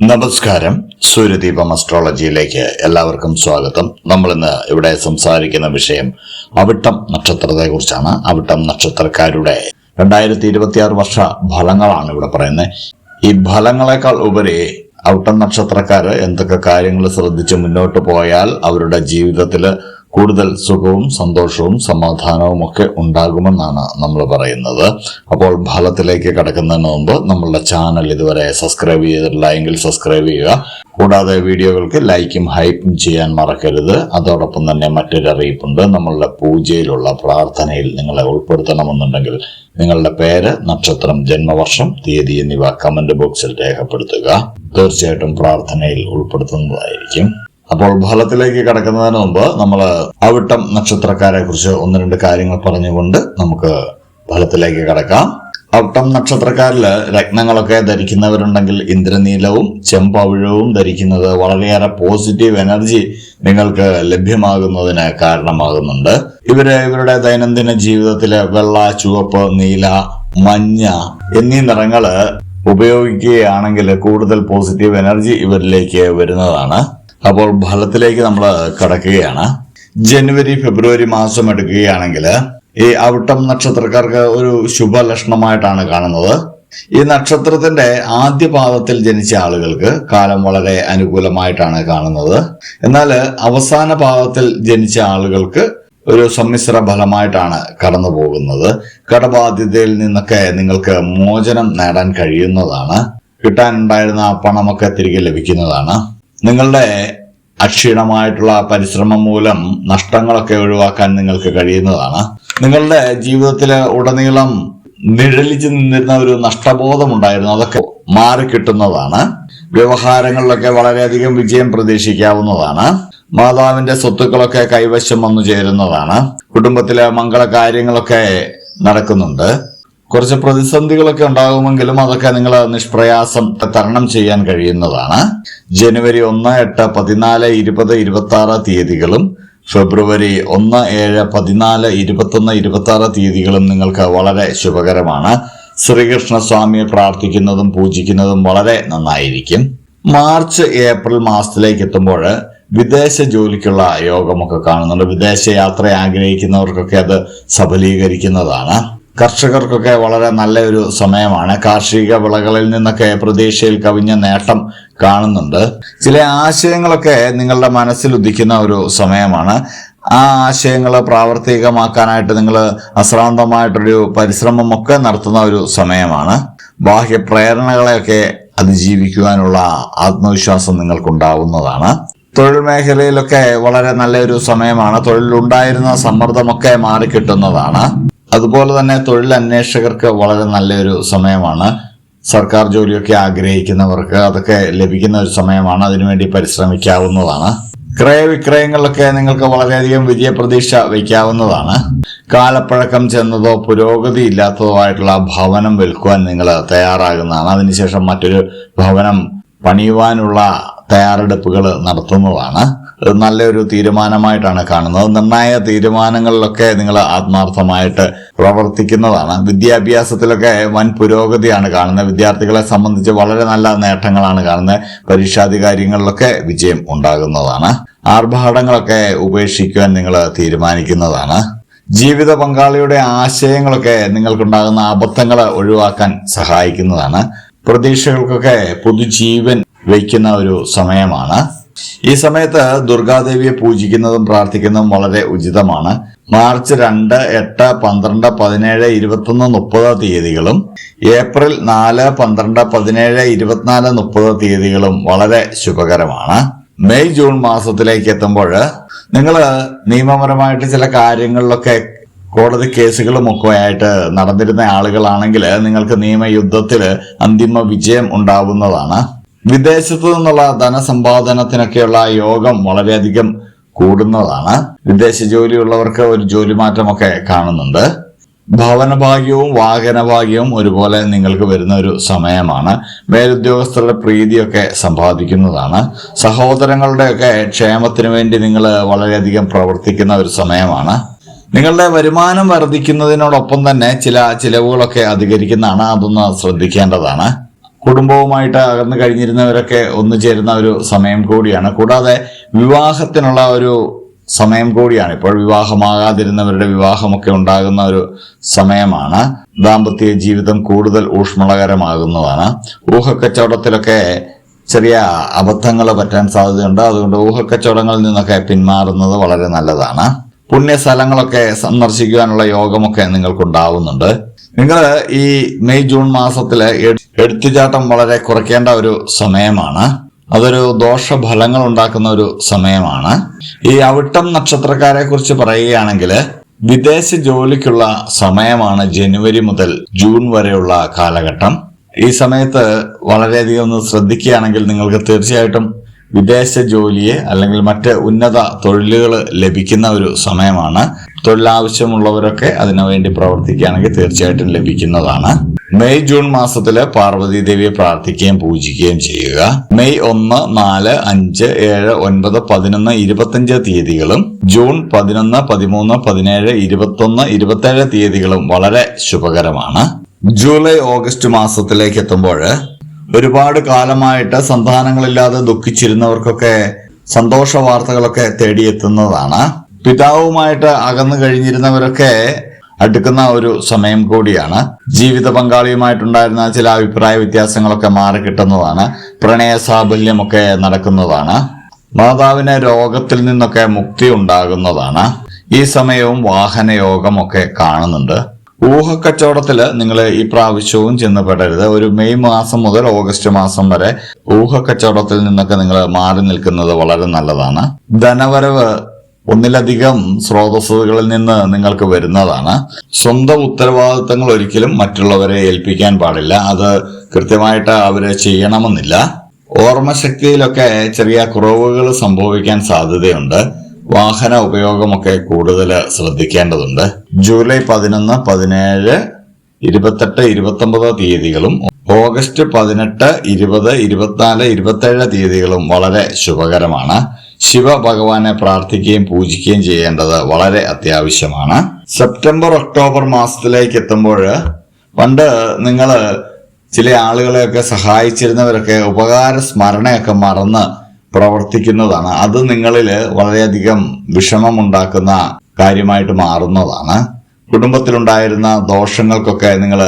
നമസ്കാരം. സൂര്യദീപം അസ്ട്രോളജിയിലേക്ക് എല്ലാവർക്കും സ്വാഗതം. നമ്മൾ ഇന്ന് ഇവിടെ സംസാരിക്കുന്ന വിഷയം അവിട്ടം നക്ഷത്രത്തെ കുറിച്ചാണ് അവിട്ടം നക്ഷത്രക്കാരുടെ രണ്ടായിരത്തി ഇരുപത്തിയാറ് വർഷ ഫലങ്ങളാണ് ഇവിടെ പറയുന്നത്. ഈ ഫലങ്ങളെക്കാൾ ഉപരി അവിട്ടം നക്ഷത്രക്കാർ എന്തൊക്കെ കാര്യങ്ങൾ ശ്രദ്ധിച്ച് മുന്നോട്ട് പോയാൽ അവരുടെ ജീവിതത്തിൽ കൂടുതൽ സുഖവും സന്തോഷവും സമാധാനവും ഒക്കെ ഉണ്ടാകുമെന്നാണ് നമ്മൾ പറയുന്നത്. അപ്പോൾ ഫലത്തിലേക്ക് കടക്കുന്നതിന് മുമ്പ് നമ്മളുടെ ചാനൽ ഇതുവരെ സബ്സ്ക്രൈബ് ചെയ്തിട്ടില്ല എങ്കിൽ സബ്സ്ക്രൈബ് ചെയ്യുക. കൂടാതെ വീഡിയോകൾക്ക് ലൈക്കും ഹൈപ്പും ചെയ്യാൻ മറക്കരുത്. അതോടൊപ്പം തന്നെ മറ്റൊരു അറിയിപ്പുണ്ട്. നമ്മളുടെ പൂജയിലുള്ള പ്രാർത്ഥനയിൽ നിങ്ങളെ ഉൾപ്പെടുത്തണമെന്നുണ്ടെങ്കിൽ നിങ്ങളുടെ പേര് നക്ഷത്രം ജന്മവർഷം തീയതി എന്നിവ കമന്റ് ബോക്സിൽ രേഖപ്പെടുത്തുക. തീർച്ചയായിട്ടും പ്രാർത്ഥനയിൽ ഉൾപ്പെടുത്തുന്നതായിരിക്കും. അപ്പോൾ ഫലത്തിലേക്ക് കടക്കുന്നതിന് മുമ്പ് നമ്മൾ അവിട്ടം നക്ഷത്രക്കാരെ കുറിച്ച് ഒന്ന് രണ്ട് കാര്യങ്ങൾ പറഞ്ഞുകൊണ്ട് നമുക്ക് ഫലത്തിലേക്ക് കടക്കാം. അവിട്ടം നക്ഷത്രക്കാരിൽ രത്നങ്ങളൊക്കെ ധരിക്കുന്നവരുണ്ടെങ്കിൽ ഇന്ദ്രനീലവും ചെമ്പവിഴവും ധരിക്കുന്നത് വളരെയേറെ പോസിറ്റീവ് എനർജി നിങ്ങൾക്ക് ലഭ്യമാകുന്നതിന് കാരണമാകുന്നുണ്ട്. ഇവർ ഇവരുടെ ദൈനംദിന ജീവിതത്തിൽ വെള്ള ചുവപ്പ് നീല മഞ്ഞ എന്നീ നിറങ്ങൾ ഉപയോഗിക്കുകയാണെങ്കിൽ കൂടുതൽ പോസിറ്റീവ് എനർജി ഇവരിലേക്ക് വരുന്നതാണ്. അപ്പോൾ ഫലത്തിലേക്ക് നമ്മൾ കടക്കുകയാണ്. ജനുവരി ഫെബ്രുവരി മാസം എടുക്കുകയാണെങ്കിൽ ഈ അവിട്ടം നക്ഷത്രക്കാർക്ക് ഒരു ശുഭലക്ഷണമായിട്ടാണ് കാണുന്നത്. ഈ നക്ഷത്രത്തിന്റെ ആദ്യ പാദത്തിൽ ജനിച്ച ആളുകൾക്ക് കാലം വളരെ അനുകൂലമായിട്ടാണ് കാണുന്നത്. എന്നാൽ അവസാന പാദത്തിൽ ജനിച്ച ആളുകൾക്ക് ഒരു സമ്മിശ്ര ഫലമായിട്ടാണ് കടന്നു പോകുന്നത്. കടബാധ്യതയിൽ നിന്നൊക്കെ നിങ്ങൾക്ക് മോചനം നേടാൻ കഴിയുന്നതാണ്. കിട്ടാനുണ്ടായിരുന്ന പണമൊക്കെ തിരികെ ലഭിക്കുന്നതാണ്. നിങ്ങളുടെ അക്ഷീണമായിട്ടുള്ള പരിശ്രമം മൂലം നഷ്ടങ്ങളൊക്കെ ഒഴിവാക്കാൻ നിങ്ങൾക്ക് കഴിയുന്നതാണ്. നിങ്ങളുടെ ജീവിതത്തിലെ ഉടനീളം നിഴലിച്ചു നിന്നിരുന്ന ഒരു നഷ്ടബോധം ഉണ്ടായിരുന്നു അതൊക്കെ മാറിക്കിട്ടുന്നതാണ് വ്യവഹാരങ്ങളിലൊക്കെ വളരെയധികം വിജയം പ്രതീക്ഷിക്കാവുന്നതാണ്. മാതാവിന്റെ സ്വത്തുക്കളൊക്കെ കൈവശം വന്നു ചേരുന്നതാണ്. കുടുംബത്തിലെ മംഗള കാര്യങ്ങളൊക്കെ നടക്കുന്നുണ്ട്. കുറച്ച് പ്രതിസന്ധികളൊക്കെ ഉണ്ടാകുമെങ്കിലും അതൊക്കെ നിങ്ങൾ നിഷ്പ്രയാസം തരണം ചെയ്യാൻ കഴിയുന്നതാണ്. ജനുവരി ഒന്ന് എട്ട് പതിനാല് ഇരുപത് ഇരുപത്തി ആറ് തീയതികളും ഫെബ്രുവരി ഒന്ന് ഏഴ് പതിനാല് ഇരുപത്തൊന്ന് ഇരുപത്തി ആറ് തീയതികളും നിങ്ങൾക്ക് വളരെ ശുഭകരമാണ്. ശ്രീകൃഷ്ണസ്വാമിയെ പ്രാർത്ഥിക്കുന്നതും പൂജിക്കുന്നതും വളരെ നന്നായിരിക്കും. മാർച്ച് ഏപ്രിൽ മാസത്തിലേക്ക് എത്തുമ്പോൾ വിദേശ ജോലിക്കുള്ള യോഗമൊക്കെ കാണുന്നുണ്ട്. വിദേശ യാത്ര ആഗ്രഹിക്കുന്നവർക്കൊക്കെ അത് സഫലീകരിക്കുന്നതാണ്. കർഷകർക്കൊക്കെ വളരെ നല്ലൊരു സമയമാണ്. കാർഷിക വിളകളിൽ നിന്നൊക്കെ പ്രതീക്ഷയിൽ കവിഞ്ഞ നേട്ടം കാണുന്നുണ്ട്. ചില ആശയങ്ങളൊക്കെ നിങ്ങളുടെ മനസ്സിൽ ഉദിക്കുന്ന ഒരു സമയമാണ്. ആ ആശയങ്ങൾ പ്രാവർത്തികമാക്കാനായിട്ട് നിങ്ങൾ അശ്രാന്തമായിട്ടൊരു പരിശ്രമമൊക്കെ നടത്തുന്ന ഒരു സമയമാണ്. ബാഹ്യ പ്രേരണകളെയൊക്കെ അതിജീവിക്കുവാനുള്ള ആത്മവിശ്വാസം നിങ്ങൾക്കുണ്ടാവുന്നതാണ്. തൊഴിൽ മേഖലയിലൊക്കെ വളരെ നല്ലൊരു സമയമാണ്. തൊഴിലുണ്ടായിരുന്ന സമ്മർദ്ദമൊക്കെ മാറിക്കിട്ടുന്നതാണ്. അതുപോലെ തന്നെ തൊഴിൽ അന്വേഷകർക്ക് വളരെ നല്ലൊരു സമയമാണ്. സർക്കാർ ജോലിയൊക്കെ ആഗ്രഹിക്കുന്നവർക്ക് അതൊക്കെ ലഭിക്കുന്ന ഒരു സമയമാണ്. അതിനുവേണ്ടി പരിശ്രമിക്കാവുന്നതാണ്. ക്രയവിക്രയങ്ങളിലൊക്കെ നിങ്ങൾക്ക് വളരെയധികം വിജയ പ്രതീക്ഷ വയ്ക്കാവുന്നതാണ്. കാലപ്പഴക്കം ചെന്നതോ പുരോഗതി ഇല്ലാത്തതോ ആയിട്ടുള്ള ഭവനം വിൽക്കുവാൻ നിങ്ങൾ തയ്യാറാകുന്നതാണ്. അതിനുശേഷം മറ്റൊരു ഭവനം പണിയുവാനുള്ള തയ്യാറെടുപ്പുകൾ നടത്തുന്നതാണ്. നല്ലൊരു തീരുമാനമായിട്ടാണ് കാണുന്നത്. നിർണായക തീരുമാനങ്ങളിലൊക്കെ നിങ്ങൾ ആത്മാർത്ഥമായിട്ട് പ്രവർത്തിക്കുന്നതാണ്. വിദ്യാഭ്യാസത്തിലൊക്കെ വൻ പുരോഗതിയാണ് കാണുന്നത്. വിദ്യാർത്ഥികളെ സംബന്ധിച്ച് വളരെ നല്ല നേട്ടങ്ങളാണ് കാണുന്നത്. പരീക്ഷാധികാരികളിലൊക്കെ വിജയം ഉണ്ടാകുന്നതാണ്. ആർഭാടങ്ങളൊക്കെ ഉപേക്ഷിക്കുവാൻ നിങ്ങൾ തീരുമാനിക്കുന്നതാണ്. ജീവിത പങ്കാളിയുടെ ആശയങ്ങളൊക്കെ നിങ്ങൾക്കുണ്ടാകുന്ന അബദ്ധങ്ങൾ ഒഴിവാക്കാൻ സഹായിക്കുന്നതാണ്. പ്രതീക്ഷകൾക്കൊക്കെ പുതുജീവൻ വയ്ക്കുന്ന ഒരു സമയമാണ്. ഈ സമയത്ത് ദുർഗാദേവിയെ പൂജിക്കുന്നതും പ്രാർത്ഥിക്കുന്നതും വളരെ ഉചിതമാണ്. മാർച്ച് രണ്ട് എട്ട് പന്ത്രണ്ട് പതിനേഴ് ഇരുപത്തൊന്ന് മുപ്പത് തീയതികളും ഏപ്രിൽ നാല് പന്ത്രണ്ട് പതിനേഴ് ഇരുപത്തിനാല് മുപ്പത് തീയതികളും വളരെ ശുഭകരമാണ്. മെയ് ജൂൺ മാസത്തിലേക്ക് എത്തുമ്പോൾ നിങ്ങൾ നിയമപരമായിട്ട് ചില കാര്യങ്ങളിലൊക്കെ കോടതി കേസുകളും ഒക്കെ ആയിട്ട് നടന്നിരുന്ന ആളുകളാണെങ്കിൽ നിങ്ങൾക്ക് നിയമയുദ്ധത്തിൽ അന്തിമ വിജയം ഉണ്ടാവുന്നതാണ്. വിദേശത്തു നിന്നുള്ള ധനസമ്പാദനത്തിനൊക്കെയുള്ള യോഗം വളരെയധികം കൂടുന്നതാണ്. വിദേശ ജോലിയുള്ളവർക്ക് ഒരു ജോലി മാറ്റമൊക്കെ കാണുന്നുണ്ട്. ഭവനഭാഗ്യവും വാഹനഭാഗ്യവും ഒരുപോലെ നിങ്ങൾക്ക് വരുന്ന ഒരു സമയമാണ്. മേലുദ്യോഗസ്ഥരുടെ പ്രീതിയൊക്കെ സമ്പാദിക്കുന്നതാണ്. സഹോദരങ്ങളുടെയൊക്കെ ക്ഷേമത്തിന് വേണ്ടി നിങ്ങൾ വളരെയധികം പ്രവർത്തിക്കുന്ന ഒരു സമയമാണ്. നിങ്ങളുടെ വരുമാനം വർദ്ധിക്കുന്നതിനോടൊപ്പം തന്നെ ചില ചിലവുകളൊക്കെ അധികരിക്കുന്നതാണ്. അതൊന്ന് ശ്രദ്ധിക്കേണ്ടതാണ്. കുടുംബവുമായിട്ട് അകന്നു കഴിഞ്ഞിരുന്നവരൊക്കെ ഒന്നു ചേരുന്ന ഒരു സമയം കൂടിയാണ്. കൂടാതെ വിവാഹത്തിനുള്ള ഒരു സമയം കൂടിയാണ്. ഇപ്പോൾ വിവാഹമാകാതിരുന്നവരുടെ വിവാഹമൊക്കെ ഉണ്ടാകുന്ന ഒരു സമയമാണ്. ദാമ്പത്യ ജീവിതം കൂടുതൽ ഊഷ്മളകരമാകുന്നതാണ്. ഊഹക്കച്ചവടത്തിലൊക്കെ ചെറിയ അബദ്ധങ്ങൾ പറ്റാൻ സാധ്യതയുണ്ട്. അതുകൊണ്ട് ഊഹക്കച്ചവടങ്ങളിൽ നിന്നൊക്കെ പിന്മാറുന്നത് വളരെ നല്ലതാണ്. പുണ്യ സ്ഥലങ്ങളൊക്കെ സന്ദർശിക്കുവാനുള്ള യോഗമൊക്കെ നിങ്ങൾക്കുണ്ടാവുന്നുണ്ട്. നിങ്ങൾ ഈ മെയ് ജൂൺ മാസത്തിൽ എട്- എടുത്തുചാട്ടം വളരെ കുറയ്ക്കേണ്ട ഒരു സമയമാണ്. അതൊരു ദോഷഫലങ്ങൾ ഉണ്ടാക്കുന്ന ഒരു സമയമാണ്. ഈ അവിട്ടം നക്ഷത്രക്കാരെ കുറിച്ച് പറയുകയാണെങ്കിൽ വിദേശ ജോലിക്കുള്ള സമയമാണ് ജനുവരി മുതൽ ജൂൺ വരെയുള്ള കാലഘട്ടം. ഈ സമയത്ത് വളരെയധികം ഒന്ന് ശ്രദ്ധിക്കുകയാണെങ്കിൽ നിങ്ങൾക്ക് തീർച്ചയായിട്ടും വിദേശ ജോലിയെ അല്ലെങ്കിൽ മറ്റ് ഉന്നത തൊഴിലുകൾ ലഭിക്കുന്ന ഒരു സമയമാണ്. തൊഴിലാവശ്യമുള്ളവരൊക്കെ അതിനുവേണ്ടി പ്രവർത്തിക്കുകയാണെങ്കിൽ തീർച്ചയായിട്ടും ലഭിക്കുന്നതാണ്. മെയ് ജൂൺ മാസത്തിൽ പാർവതി ദേവിയെ പ്രാർത്ഥിക്കുകയും പൂജിക്കുകയും ചെയ്യുക. മെയ് ഒന്ന് നാല് അഞ്ച് ഏഴ് ഒൻപത് പതിനൊന്ന് ഇരുപത്തിയഞ്ച് തീയതികളും ജൂൺ പതിനൊന്ന് പതിമൂന്ന് പതിനേഴ് ഇരുപത്തൊന്ന് ഇരുപത്തേഴ് തീയതികളും വളരെ ശുഭകരമാണ്. ജൂലൈ ഓഗസ്റ്റ് മാസത്തിലേക്ക് എത്തുമ്പോൾ ഒരുപാട് കാലമായിട്ട് സന്താനങ്ങളില്ലാതെ ദുഃഖിച്ചിരുന്നവർക്കൊക്കെ സന്തോഷ വാർത്തകളൊക്കെ തേടിയെത്തുന്നതാണ്. പിതാവുമായിട്ട് അകന്നു കഴിഞ്ഞിരുന്നവരൊക്കെ അടുക്കുന്ന ഒരു സമയം കൂടിയാണ്. ജീവിത പങ്കാളിയുമായിട്ടുണ്ടായിരുന്ന ചില അഭിപ്രായ വ്യത്യാസങ്ങളൊക്കെ മാറി കിട്ടുന്നതാണ്. പ്രണയ സാഫല്യമൊക്കെ നടക്കുന്നതാണ്. മാതാവിന് രോഗത്തിൽ നിന്നൊക്കെ മുക്തി ഉണ്ടാകുന്നതാണ്. ഈ സമയവും വാഹന യോഗമൊക്കെ കാണുന്നുണ്ട്. ഊഹക്കച്ചവടത്തിൽ നിങ്ങൾ ഈ പ്രാവശ്യവും ചെന്നപ്പെടരുത് ഒരു മെയ് മാസം മുതൽ ഓഗസ്റ്റ് മാസം വരെ ഊഹക്കച്ചവടത്തിൽ നിന്നൊക്കെ നിങ്ങൾ മാറി നിൽക്കുന്നത് വളരെ നല്ലതാണ്. ധനവരവ് ഒന്നിലധികം സ്രോതസ്സുകളിൽ നിന്ന് നിങ്ങൾക്ക് വരുന്നതാണ്. സ്വന്തം ഉത്തരവാദിത്തങ്ങൾ ഒരിക്കലും മറ്റുള്ളവരെ ഏൽപ്പിക്കാൻ പാടില്ല. അത് കൃത്യമായിട്ട് അവർ ചെയ്യണമെന്നില്ല. ഓർമ്മശക്തിയിലൊക്കെ ചെറിയ കുറവുകൾ സംഭവിക്കാൻ സാധ്യതയുണ്ട്. വാഹന ഉപയോഗമൊക്കെ കൂടുതൽ ശ്രദ്ധിക്കേണ്ടതുണ്ട്. ജൂലൈ പതിനൊന്ന് പതിനേഴ് ഇരുപത്തെട്ട് ഇരുപത്തൊമ്പത് തീയതികളും ഓഗസ്റ്റ് പതിനെട്ട് ഇരുപത് ഇരുപത്തിനാല് ഇരുപത്തേഴ് തീയതികളും വളരെ ശുഭകരമാണ്. ശിവ ഭഗവാനെ പ്രാർത്ഥിക്കുകയും പൂജിക്കുകയും ചെയ്യേണ്ടത് വളരെ അത്യാവശ്യമാണ്. സെപ്റ്റംബർ ഒക്ടോബർ മാസത്തിലേക്ക് എത്തുമ്പോൾ പണ്ട് നിങ്ങൾ ചില ആളുകളെയൊക്കെ സഹായിച്ചിരുന്നവരൊക്കെ ഉപകാര സ്മരണയൊക്കെ മറന്ന് പ്രവർത്തിക്കുന്നതാണ്. അത് നിങ്ങളിൽ വളരെയധികം വിഷമമുണ്ടാക്കുന്ന കാര്യമായിട്ട് മാറുന്നതാണ്. കുടുംബത്തിലുണ്ടായിരുന്ന ദോഷങ്ങൾക്കൊക്കെ നിങ്ങൾ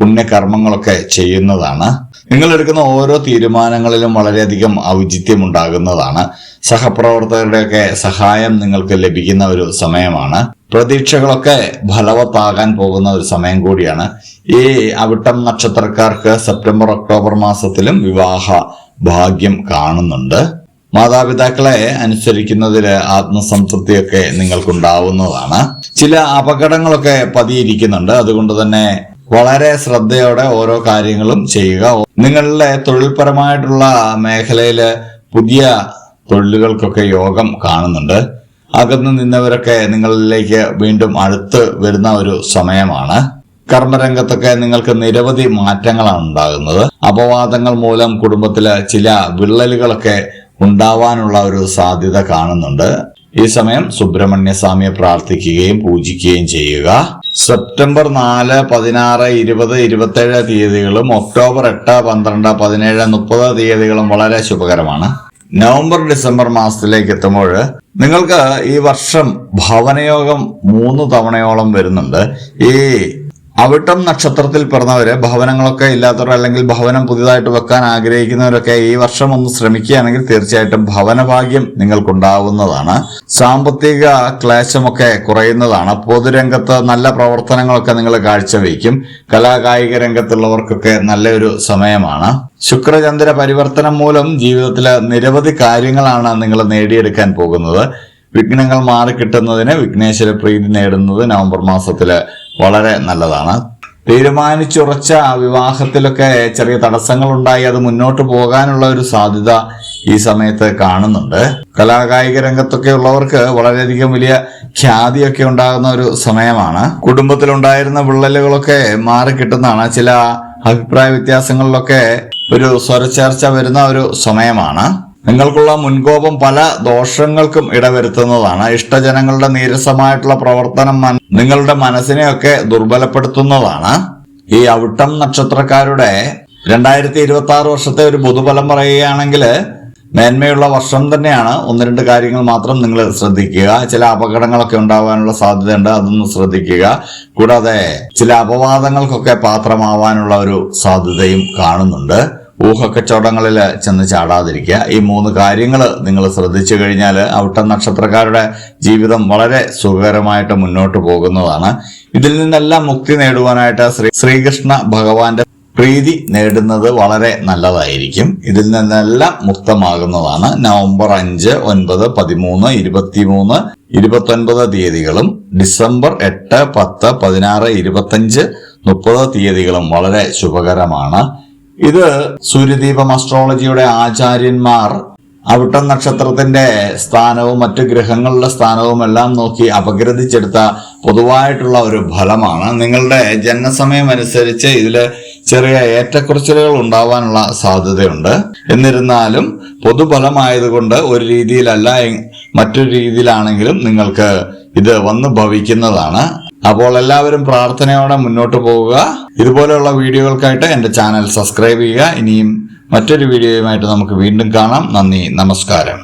പുണ്യകർമ്മങ്ങളൊക്കെ ചെയ്യുന്നതാണ്. നിങ്ങൾ എടുക്കുന്ന ഓരോ തീരുമാനങ്ങളിലും വളരെയധികം ഔചിത്യം ഉണ്ടാകുന്നതാണ് സഹപ്രവർത്തകരുടെയൊക്കെ സഹായം നിങ്ങൾക്ക് ലഭിക്കുന്ന ഒരു സമയമാണ്. പ്രതീക്ഷകളൊക്കെ ഫലവത്താകാൻ പോകുന്ന ഒരു സമയം കൂടിയാണ്. ഈ അവിട്ടം നക്ഷത്രക്കാർക്ക് സെപ്റ്റംബർ ഒക്ടോബർ മാസത്തിലും വിവാഹ ഭാഗ്യം കാണുന്നുണ്ട്. മാതാപിതാക്കളെ അനുസരിക്കുന്നതിൽ ആത്മസംതൃപ്തിയൊക്കെ നിങ്ങൾക്കുണ്ടാവുന്നതാണ്. ചില അപകടങ്ങളൊക്കെ പതിയിരിക്കുന്നുണ്ട്. അതുകൊണ്ട് തന്നെ വളരെ ശ്രദ്ധയോടെ ഓരോ കാര്യങ്ങളും ചെയ്യുക. നിങ്ങളുടെ തൊഴിൽപരമായിട്ടുള്ള മേഖലയിൽ പുതിയ തൊഴിലുകൾക്കൊക്കെ യോഗം കാണുന്നുണ്ട്. അകന്നു നിന്നവരൊക്കെ നിങ്ങളിലേക്ക് വീണ്ടും അടുത്ത് വരുന്ന ഒരു സമയമാണ്. കർമ്മരംഗത്തൊക്കെ നിങ്ങൾക്ക് നിരവധി മാറ്റങ്ങളാണ് ഉണ്ടാകുന്നത്. അപവാദങ്ങൾ മൂലം കുടുംബത്തിലെ ചില വിള്ളലുകളൊക്കെ ഉണ്ടാവാനുള്ള ഒരു സാധ്യത കാണുന്നുണ്ട്. ഈ സമയം സുബ്രഹ്മണ്യ സ്വാമിയെ പ്രാർത്ഥിക്കുകയും പൂജിക്കുകയും ചെയ്യുക. സെപ്റ്റംബർ നാല് പതിനാറ് ഇരുപത് ഇരുപത്തേഴ് തീയതികളും ഒക്ടോബർ എട്ട് പന്ത്രണ്ട് പതിനേഴ് മുപ്പത് തീയതികളും വളരെ ശുഭകരമാണ്. നവംബർ ഡിസംബർ മാസത്തിലേക്ക് എത്തുമ്പോൾ നിങ്ങൾക്ക് ഈ വർഷം ഭവനയോഗം മൂന്ന് തവണയോളം വരുന്നുണ്ട്. ഈ അവിട്ടം നക്ഷത്രത്തിൽ പിറന്നവര് ഭവനങ്ങളൊക്കെ ഇല്ലാത്തവർ അല്ലെങ്കിൽ ഭവനം പുതിയതായിട്ട് വെക്കാൻ ആഗ്രഹിക്കുന്നവരൊക്കെ ഈ വർഷം ഒന്ന് ശ്രമിക്കുകയാണെങ്കിൽ തീർച്ചയായിട്ടും ഭവനഭാഗ്യം നിങ്ങൾക്കുണ്ടാവുന്നതാണ്. സാമ്പത്തിക ക്ലേശമൊക്കെ കുറയുന്നതാണ്. പൊതുരംഗത്ത് നല്ല പ്രവർത്തനങ്ങളൊക്കെ നിങ്ങൾ കാഴ്ചവെക്കും. കലാകായിക രംഗത്തുള്ളവർക്കൊക്കെ നല്ലൊരു സമയമാണ്. ശുക്രചന്ദ്ര പരിവർത്തനം മൂലം ജീവിതത്തിലെ നിരവധി കാര്യങ്ങളാണ് നിങ്ങൾ നേടിയെടുക്കാൻ പോകുന്നത്. വിഘ്നങ്ങൾ മാറിക്കിട്ടുന്നതിന് വിഘ്നേശ്വര പ്രീതി നേടുന്നത് നവംബർ മാസത്തിൽ വളരെ നല്ലതാണ്. തീരുമാനിച്ചുറച്ച വിവാഹത്തിലൊക്കെ ചെറിയ തടസ്സങ്ങൾ ഉണ്ടായി അത് മുന്നോട്ട് പോകാനുള്ള ഒരു സാധ്യത ഈ സമയത്ത് കാണുന്നുണ്ട്. കലാകായിക രംഗത്തൊക്കെ ഉള്ളവർക്ക് വളരെയധികം വലിയ ഖ്യാതിയൊക്കെ ഉണ്ടാകുന്ന ഒരു സമയമാണ്. കുടുംബത്തിലുണ്ടായിരുന്ന വിള്ളലുകളൊക്കെ മാറിക്കിട്ടുന്നതാണ് ചില അഭിപ്രായ വ്യത്യാസങ്ങളിലൊക്കെ ഒരു സ്വരചേർച്ച വരുന്ന ഒരു സമയമാണ്. നിങ്ങൾക്കുള്ള മുൻകോപം പല ദോഷങ്ങൾക്കും ഇടവരുത്തുന്നതാണ്. ഇഷ്ടജനങ്ങളുടെ നീരസമായിട്ടുള്ള പ്രവർത്തനം നിങ്ങളുടെ മനസ്സിനെയൊക്കെ ദുർബലപ്പെടുത്തുന്നതാണ്. ഈ അവിട്ടം നക്ഷത്രക്കാരുടെ രണ്ടായിരത്തി ഇരുപത്തി ആറ് വർഷത്തെ ഒരു പൊതുഫലം പറയുകയാണെങ്കിൽ മേന്മയുള്ള വർഷം തന്നെയാണ്. ഒന്ന് രണ്ട് കാര്യങ്ങൾ മാത്രം നിങ്ങൾ ശ്രദ്ധിക്കുക. ചില അപകടങ്ങളൊക്കെ ഉണ്ടാവാനുള്ള സാധ്യതയുണ്ട് അതൊന്ന് ശ്രദ്ധിക്കുക. കൂടാതെ ചില അപവാദങ്ങൾക്കൊക്കെ പാത്രമാവാനുള്ള ഒരു സാധ്യതയും കാണുന്നുണ്ട്. ഊഹക്കച്ചവടങ്ങളിൽ ചെന്ന് ചാടാതിരിക്കുക. ഈ മൂന്ന് കാര്യങ്ങൾ നിങ്ങൾ ശ്രദ്ധിച്ചു കഴിഞ്ഞാൽ അവിട്ട നക്ഷത്രക്കാരുടെ ജീവിതം വളരെ സുഖകരമായിട്ട് മുന്നോട്ട് പോകുന്നതാണ്. ഇതിൽ നിന്നെല്ലാം മുക്തി നേടുവാനായിട്ട് ശ്രീ ശ്രീകൃഷ്ണ ഭഗവാന്റെ പ്രീതി നേടുന്നത് വളരെ നല്ലതായിരിക്കും. ഇതിൽ നിന്നെല്ലാം മുക്തമാകുന്നതാണ്. നവംബർ അഞ്ച് ഒൻപത് പതിമൂന്ന് ഇരുപത്തിമൂന്ന് ഇരുപത്തൊൻപത് തീയതികളും ഡിസംബർ എട്ട് പത്ത് പതിനാറ് ഇരുപത്തഞ്ച് മുപ്പത് തീയതികളും വളരെ ശുഭകരമാണ്. ഇത് സൂര്യദീപം അസ്ട്രോളജിയുടെ ആചാര്യന്മാർ അവിട്ടം നക്ഷത്രത്തിന്റെ സ്ഥാനവും മറ്റ് ഗ്രഹങ്ങളുടെ സ്ഥാനവും എല്ലാം നോക്കി അപഗ്രഥിച്ചെടുത്ത പൊതുവായിട്ടുള്ള ഒരു ഫലമാണ്. നിങ്ങളുടെ ജനനസമയം അനുസരിച്ച് ഇതിൽ ചെറിയ ഏറ്റക്കുറച്ചിലുകൾ ഉണ്ടാവാനുള്ള സാധ്യതയുണ്ട്. എന്നിരുന്നാലും പൊതുഫലമായതുകൊണ്ട് ഒരു രീതിയിലല്ല മറ്റൊരു രീതിയിലാണെങ്കിലും നിങ്ങൾക്ക് ഇത് വന്നു ഭവിക്കുന്നതാണ്. അപ്പോൾ എല്ലാവരും പ്രാർത്ഥനയോടെ മുന്നോട്ട് പോവുക. ഇതുപോലെയുള്ള വീഡിയോകൾക്കായിട്ട് എന്റെ ചാനൽ സബ്സ്ക്രൈബ് ചെയ്യുക. ഇനിയും മറ്റൊരു വീഡിയോയുമായിട്ട് നമുക്ക് വീണ്ടും കാണാം. നന്ദി നമസ്കാരം.